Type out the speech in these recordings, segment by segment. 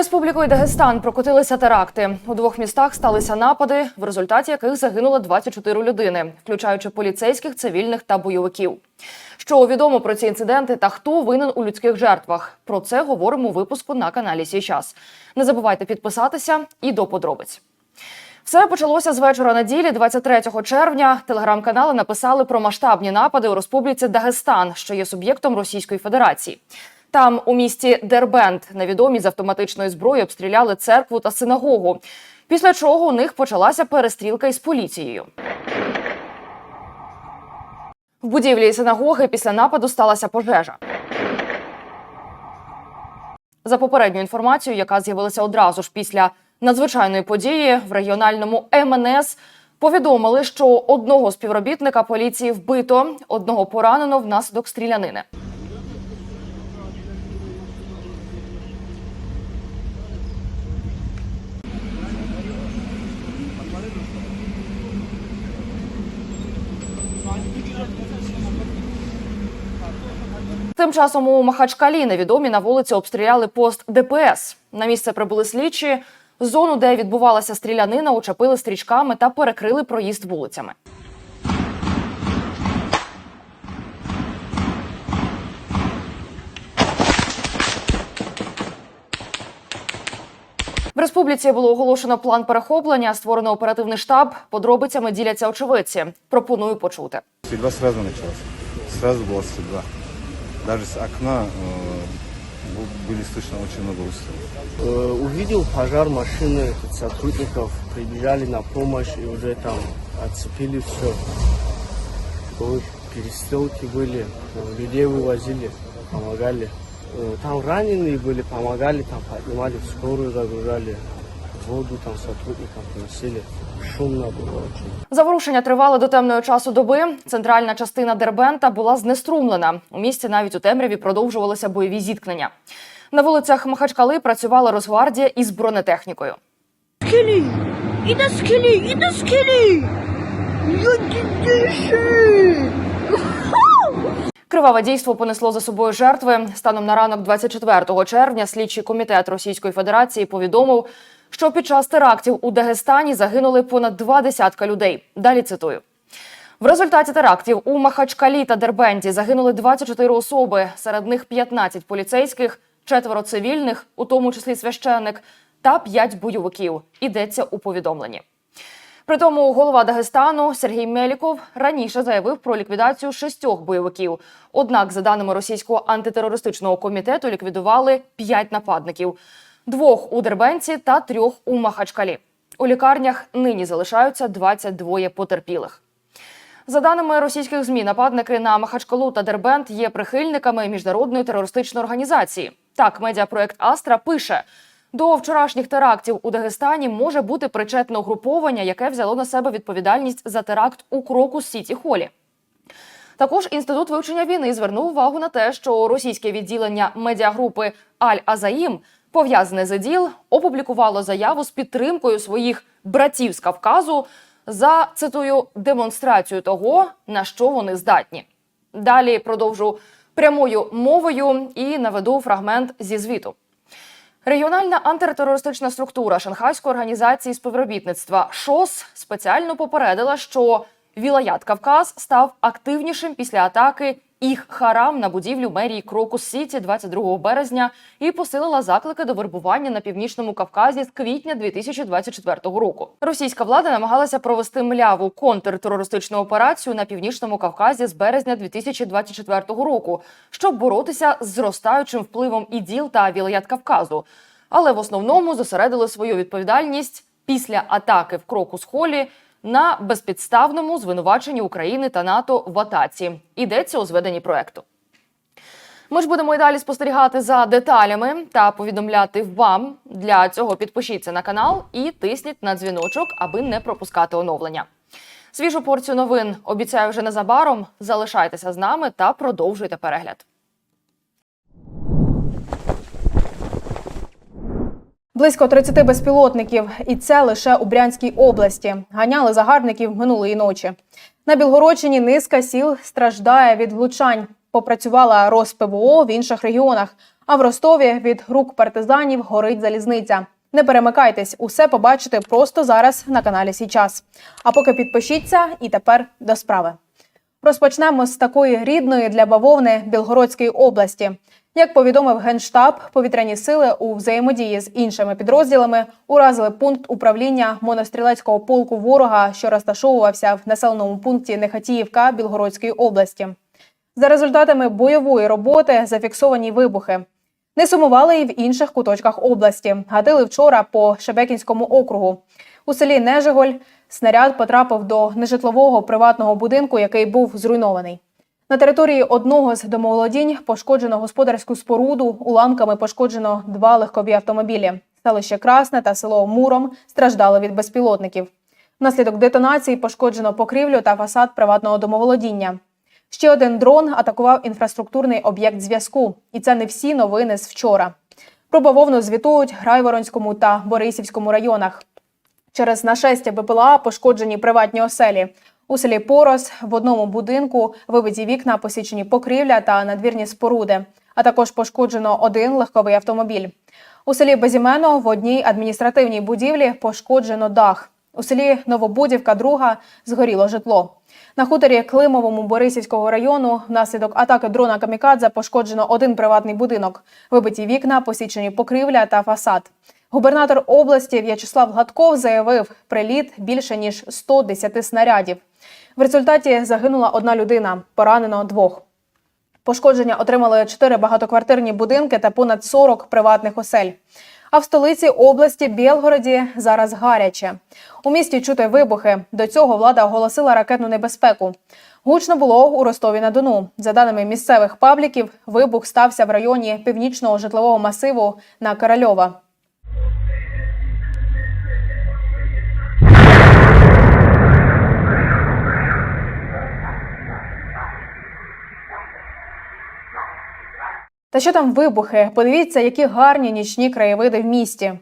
Республікою Дагестан прокотилися теракти. У двох містах сталися напади, в результаті яких загинуло 24 людини, включаючи поліцейських, цивільних та бойовиків. Що відомо про ці інциденти та хто винен у людських жертвах? Про це говоримо у випуску на каналі Сій час. Не забувайте підписатися і до подробиць. Все почалося з вечора неділі, 23 червня. Телеграм-канали написали про масштабні напади у республіці Дагестан, що є суб'єктом Російської Федерації. Там, у місті Дербент, невідомі з автоматичної зброї обстріляли церкву та синагогу. Після чого у них почалася перестрілка із поліцією. В будівлі синагоги після нападу сталася пожежа. За попередню інформацію, яка з'явилася одразу ж після надзвичайної події в регіональному МНС, повідомили, що одного співробітника поліції вбито, одного поранено внаслідок стрілянини. Тим часом у Махачкалі невідомі на вулиці обстріляли пост ДПС. На місце прибули слідчі. Зону, де відбувалася стрілянина, учепили стрічками та перекрили проїзд вулицями. В республіці було оголошено план перехоплення, створено оперативний штаб. Подробицями діляться очевидці. Пропоную почути. Стрельба сразу началась. Сразу была стрельба. Даже с окна э, были слышно очень много выстрелов. Э, увидел пожар машины сотрудников, прибежали на помощь и уже там отцепили все. Перестрелки были, людей вывозили, помогали. Э, Там раненые были, помогали, там поднимали в скорую, загружали воду там сотрудникам приносили. Шумно было очень. Заворушення тривали до темної часу доби. Центральна частина Дербента була знеструмлена. У місті навіть у темряві продовжувалися бойові зіткнення. На вулицях Махачкали працювала Росгвардія із бронетехнікою. скелі! І на скелі! І на скелі! Криваве дійство понесло за собою жертви. Станом на ранок 24 червня слідчий комітет Російської Федерації повідомив, що під час терактів у Дагестані загинули понад два десятка людей. Далі цитую. В результаті терактів у Махачкалі та Дербенті загинули 24 особи, серед них 15 поліцейських, четверо цивільних, у тому числі священник, та 5 бойовиків. Ідеться у повідомленні. Притому голова Дагестану Сергій Меліков раніше заявив про ліквідацію шістьох бойовиків. Однак, за даними російського антитерористичного комітету, ліквідували п'ять нападників: двох у Дербенці та трьох у Махачкалі. У лікарнях нині залишаються 22 потерпілих. За даними російських змі, нападники на Махачкалу та Дербент є прихильниками міжнародної терористичної організації. Так, медіапроект Астра пише. До вчорашніх терактів у Дагестані може бути причетне угруповання, яке взяло на себе відповідальність за теракт у Крокус Сіті Холі. Також інститут вивчення війни звернув увагу на те, що російське відділення медіагрупи Аль Азаїм, пов'язане з ІДІЛ, опублікувало заяву з підтримкою своїх братів з Кавказу за цитую демонстрацію того, на що вони здатні. Далі продовжу прямою мовою і наведу фрагмент зі звіту. Регіональна антитерористична структура Шанхайської організації співробітництва ШОС спеціально попередила, що Вілаят Кавказ став активнішим після атаки їх харам на будівлю мерії Крокус Сіті 22 березня і посилила заклики до вербування на північному Кавказі з квітня 2024 року. Російська влада намагалася провести мляву контртерористичну операцію на північному Кавказі з березня 2024 року, щоб боротися з зростаючим впливом іділ та Вілаят Кавказу. Але в основному зосередили свою відповідальність після атаки в Крокус Холі на безпідставному звинуваченні України та НАТО в атаці. Йдеться у зведенні проекту. Ми ж будемо і далі спостерігати за деталями та повідомляти вам. Для цього підпишіться на канал і тисніть на дзвіночок, аби не пропускати оновлення. Свіжу порцію новин обіцяю вже незабаром. Залишайтеся з нами та продовжуйте перегляд. Близько 30 безпілотників, і це лише у Брянській області. Ганяли загарбників минулої ночі. На Білгородчині низка сіл страждає від влучань. Попрацювала РосПВО в інших регіонах. А в Ростові від рук партизанів горить залізниця. Не перемикайтесь, усе побачите просто зараз на каналі Січас. А поки підпишіться, і тепер до справи. Розпочнемо з такої рідної для бавовни Білгородської області. Як повідомив Генштаб, повітряні сили у взаємодії з іншими підрозділами уразили пункт управління монострілецького полку ворога, що розташовувався в населеному пункті Нехатіївка Білгородської області. За результатами бойової роботи зафіксовані вибухи. Не сумували і в інших куточках області. Гатили вчора по Шебекінському округу. У селі Нежиголь снаряд потрапив до нежитлового приватного будинку, який був зруйнований. На території одного з домоволодінь пошкоджено господарську споруду, уламками пошкоджено два легкові автомобілі. Селище Красне та село Муром страждали від безпілотників. Внаслідок детонації пошкоджено покрівлю та фасад приватного домоволодіння. Ще один дрон атакував інфраструктурний об'єкт зв'язку, і це не всі новини з вчора. Про бавовну звітують Грайворонському та Борисівському районах. Через нашестя БПЛА пошкоджені приватні оселі. У селі Порос в одному будинку вибиті вікна, посічені покрівля та надвірні споруди, а також пошкоджено один легковий автомобіль. У селі Безімено в одній адміністративній будівлі пошкоджено дах. У селі Новобудівка, друга згоріло житло. На хуторі Климовому Борисівського району внаслідок атаки дрона Камікадзе пошкоджено один приватний будинок, вибиті вікна, посічені покрівля та фасад. Губернатор області В'ячеслав Гладков заявив, приліт більше ніж 110 снарядів. В результаті загинула одна людина, поранено двох. Пошкодження отримали чотири багатоквартирні будинки та понад 40 приватних осель. А в столиці області Білгороді зараз гаряче. У місті чути вибухи. До цього влада оголосила ракетну небезпеку. Гучно було у Ростові на Дону. За даними місцевих пабліків, вибух стався в районі північного житлового масиву на Корольова. Та що там вибухи? Подивіться, які гарні нічні краєвиди в місті.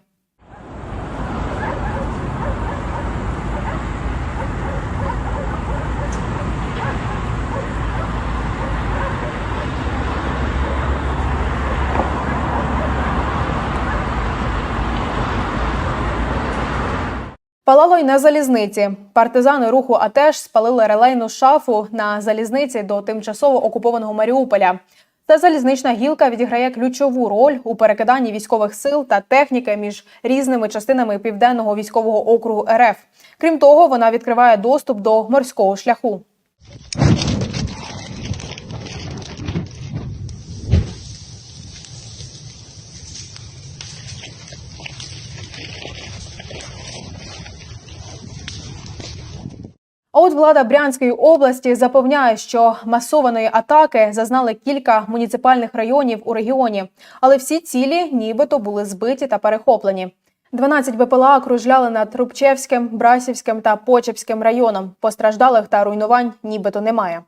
Палало й на залізниці. Партизани руху АТЕШ спалили релейну шафу на залізниці до тимчасово окупованого Маріуполя. Та залізнична гілка відіграє ключову роль у перекиданні військових сил та техніки між різними частинами південного військового округу РФ. Крім того, вона відкриває доступ до морського шляху. Влада Брянської області запевняє, що масованої атаки зазнали кілька муніципальних районів у регіоні, але всі цілі нібито були збиті та перехоплені. 12 БПЛА кружляли над Рубчевським, Брасівським та Почепським районом. Постраждалих та руйнувань нібито немає.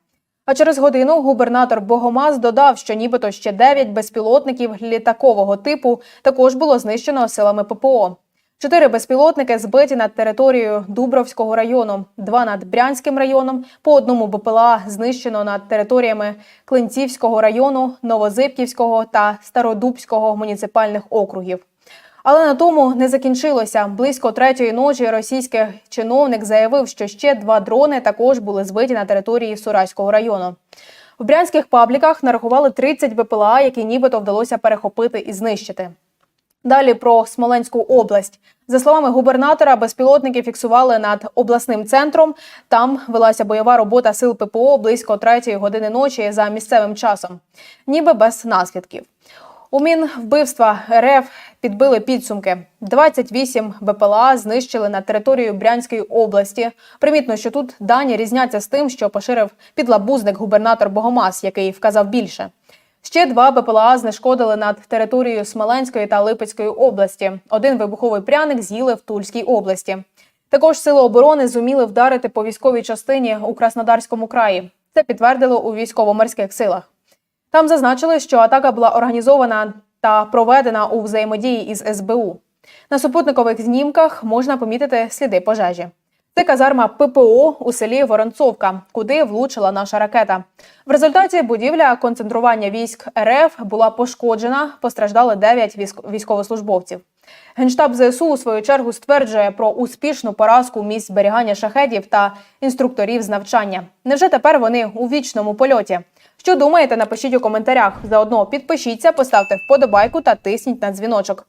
А через годину губернатор Богомаз додав, що нібито ще 9 безпілотників літакового типу також було знищено силами ППО. Чотири безпілотники збиті над територією Дубровського району, два над Брянським районом, по одному БПЛА знищено над територіями Клинцівського району, Новозибківського та Стародубського муніципальних округів. Але на тому не закінчилося. Близько третьої ночі російський чиновник заявив, що ще два дрони також були збиті на території Сураського району. В брянських пабліках нарахували 30 БПЛА, які нібито вдалося перехопити і знищити. Далі про Смоленську область. За словами губернатора, безпілотники фіксували над обласним центром. Там велася бойова робота сил ППО близько третьої години ночі за місцевим часом, ніби без наслідків. У Мінвбивства РФ підбили підсумки. 28 БПЛА знищили на територію Брянської області. Примітно, що тут дані різняться з тим, що поширив підлабузник губернатор Богомаз, який вказав більше. Ще два БПЛА знешкодили над територією Смоленської та Липецької області. Один вибуховий пряник з'їли в Тульській області. Також сили оборони зуміли вдарити по військовій частині у Краснодарському краї. Це підтвердили у військово-морських силах. Там зазначили, що атака була організована та проведена у взаємодії із СБУ. На супутникових знімках можна помітити сліди пожежі. Це казарма ППО у селі Воронцовка, куди влучила наша ракета. В результаті будівля концентрування військ РФ була пошкоджена. Постраждали 9 військ- військовослужбовців. Генштаб ЗСУ у свою чергу стверджує про успішну поразку місць зберігання шахедів та інструкторів з навчання. Невже тепер вони у вічному польоті? Що думаєте? Напишіть у коментарях. Заодно підпишіться, поставте вподобайку та тисніть на дзвіночок.